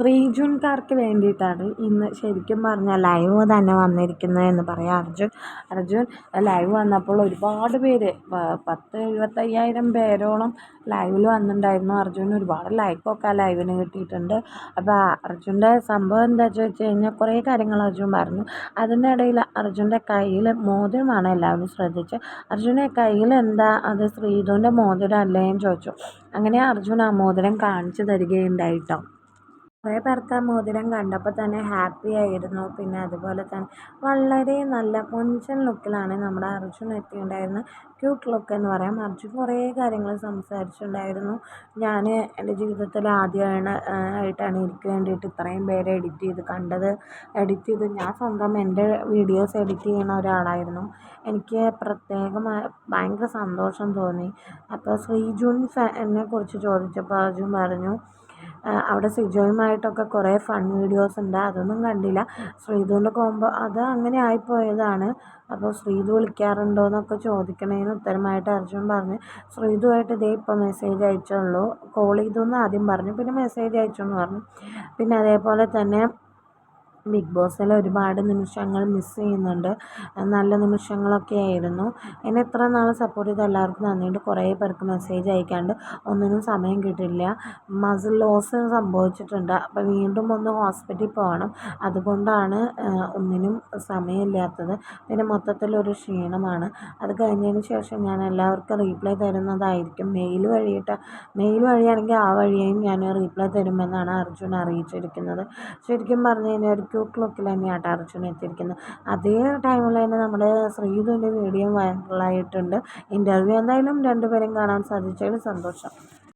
ശ്രീജുൻകാർക്ക് വേണ്ടിയിട്ടാണ് ഇന്ന് ശരിക്കും പറഞ്ഞാൽ ലൈവ് തന്നെ വന്നിരിക്കുന്നത് എന്ന് പറയാം. അർജുൻ അർജുൻ ലൈവ് വന്നപ്പോൾ ഒരുപാട് പേര് പത്ത് എഴുപത്തയ്യായിരം പേരോളം ലൈവിൽ വന്നിട്ടുണ്ടായിരുന്നു. അർജുൻ ഒരുപാട് ലൈക്കൊക്കെ ആ ലൈവിന് കിട്ടിയിട്ടുണ്ട്. അപ്പോൾ അർജുന്റെ സംഭവം എന്താ വെച്ച് കഴിഞ്ഞാൽ കുറേ കാര്യങ്ങൾ അർജുൻ പറഞ്ഞു. അതിന്റെ ഇടയിൽ അർജുന്റെ കയ്യിൽ മോതിരമാണ് എല്ലാവരും ശ്രദ്ധിച്ച്. അർജുന്റെ കയ്യിൽ എന്താ? അത് ശ്രീധുവിന്റെ മോതിരം അല്ലേ എന്ന് ചോദിച്ചു. അങ്ങനെ അർജുൻ ആ മോതിരം കാണിച്ചു തരികയുണ്ടായിട്ടോ കുറേ പേർക്ക് ആ മോതിരം കണ്ടപ്പോൾ തന്നെ ഹാപ്പി ആയിരുന്നു. പിന്നെ അതുപോലെ തന്നെ വളരെ നല്ല കൊഞ്ചൻ ലുക്കിലാണ് നമ്മുടെ അർജുൻ എത്തിയിട്ടുണ്ടായിരുന്നത്. ക്യൂട്ട് ലുക്ക് എന്ന് പറയാം. അർജുൻ കുറേ കാര്യങ്ങൾ സംസാരിച്ചിട്ടുണ്ടായിരുന്നു. ഞാൻ എന്റെ ജീവിതത്തിൽ ആദ്യമാണ് ആയിട്ടാണ് എനിക്ക് വേണ്ടിയിട്ട് ഇത്രയും പേരെ എഡിറ്റ് ചെയ്ത് കണ്ടത്. എഡിറ്റ് ചെയ്ത് ഞാൻ സ്വന്തം എന്റെ വീഡിയോസ് എഡിറ്റ് ചെയ്യുന്ന ഒരാളായിരുന്നു. എനിക്ക് പ്രത്യേകമായ ഭയങ്കര സന്തോഷം തോന്നി. അപ്പോൾ ശ്രീജുൻ എന്നെ കുറിച്ച് ചോദിച്ചപ്പോൾ അർജുൻ പറഞ്ഞു അവിടെ സിജോയുമായിട്ടൊക്കെ കുറേ ഫൺ വീഡിയോസ് ഉണ്ട്. അതൊന്നും കണ്ടില്ല. ശ്രീധുവിന്റെ കോമ്പോ അത് അങ്ങനെ ആയിപ്പോയതാണ്. അപ്പോൾ ശ്രീധു വിളിക്കാറുണ്ടോ എന്നൊക്കെ ചോദിക്കണതിന് ഉത്തരമായിട്ട് അർജുൻ പറഞ്ഞു. ശ്രീധുവായിട്ട് ഇതേ ഇപ്പോൾ മെസ്സേജ് അയച്ചുള്ളൂ. കോൾ ചെയ്തു എന്ന് ആദ്യം പറഞ്ഞു. പിന്നെ മെസ്സേജ് അയച്ചു എന്ന് പറഞ്ഞു. പിന്നെ അതേപോലെ തന്നെ ബിഗ് ബോസിൽ ഒരുപാട് നിമിഷങ്ങൾ മിസ് ചെയ്യുന്നുണ്ട്. നല്ല നിമിഷങ്ങളൊക്കെ ആയിരുന്നു. എന്നെ ഇത്ര നാൾ സപ്പോർട്ട് ചെയ്ത എല്ലാവർക്കും നന്ദിയുണ്ട്. കുറേ പേർക്ക് മെസ്സേജ് അയക്കാണ്ട് ഒന്നിനും സമയം കിട്ടില്ല മസിൽ ലോസ് സംഭവിച്ചിട്ടുണ്ട്. അപ്പോൾ വീണ്ടും ഒന്ന് ഹോസ്പിറ്റലിൽ പോകണം. അതുകൊണ്ടാണ് ഒന്നിനും സമയമില്ലാത്തത്. പിന്നെ മൊത്തത്തിലൊരു ക്ഷീണമാണ്. അത് കഴിഞ്ഞതിന് ശേഷം ഞാൻ എല്ലാവർക്കും റീപ്ലൈ തരുന്നതായിരിക്കും. മെയിൽ വഴിയിട്ട് മെയിൽ വഴിയാണെങ്കിൽ ആ വഴിയും ഞാൻ റീപ്ലൈ തരുമെന്നാണ് അർജുൻ അറിയിച്ചിരിക്കുന്നത്. ശരിക്കും പറഞ്ഞു കഴിഞ്ഞാൽ ഒരു ക്യൂട്ട് ലുക്കിൽ തന്നെയാണ് അർജുൻ എത്തിയിരിക്കുന്നത്. അതേ ടൈമിൽ തന്നെ നമ്മുടെ ശ്രീധുവിന്റെ വീഡിയോ വൈറലായിട്ടുണ്ട് ഇന്റർവ്യൂ എന്തായാലും രണ്ടുപേരും കാണാൻ സാധിച്ചതിൽ സന്തോഷം.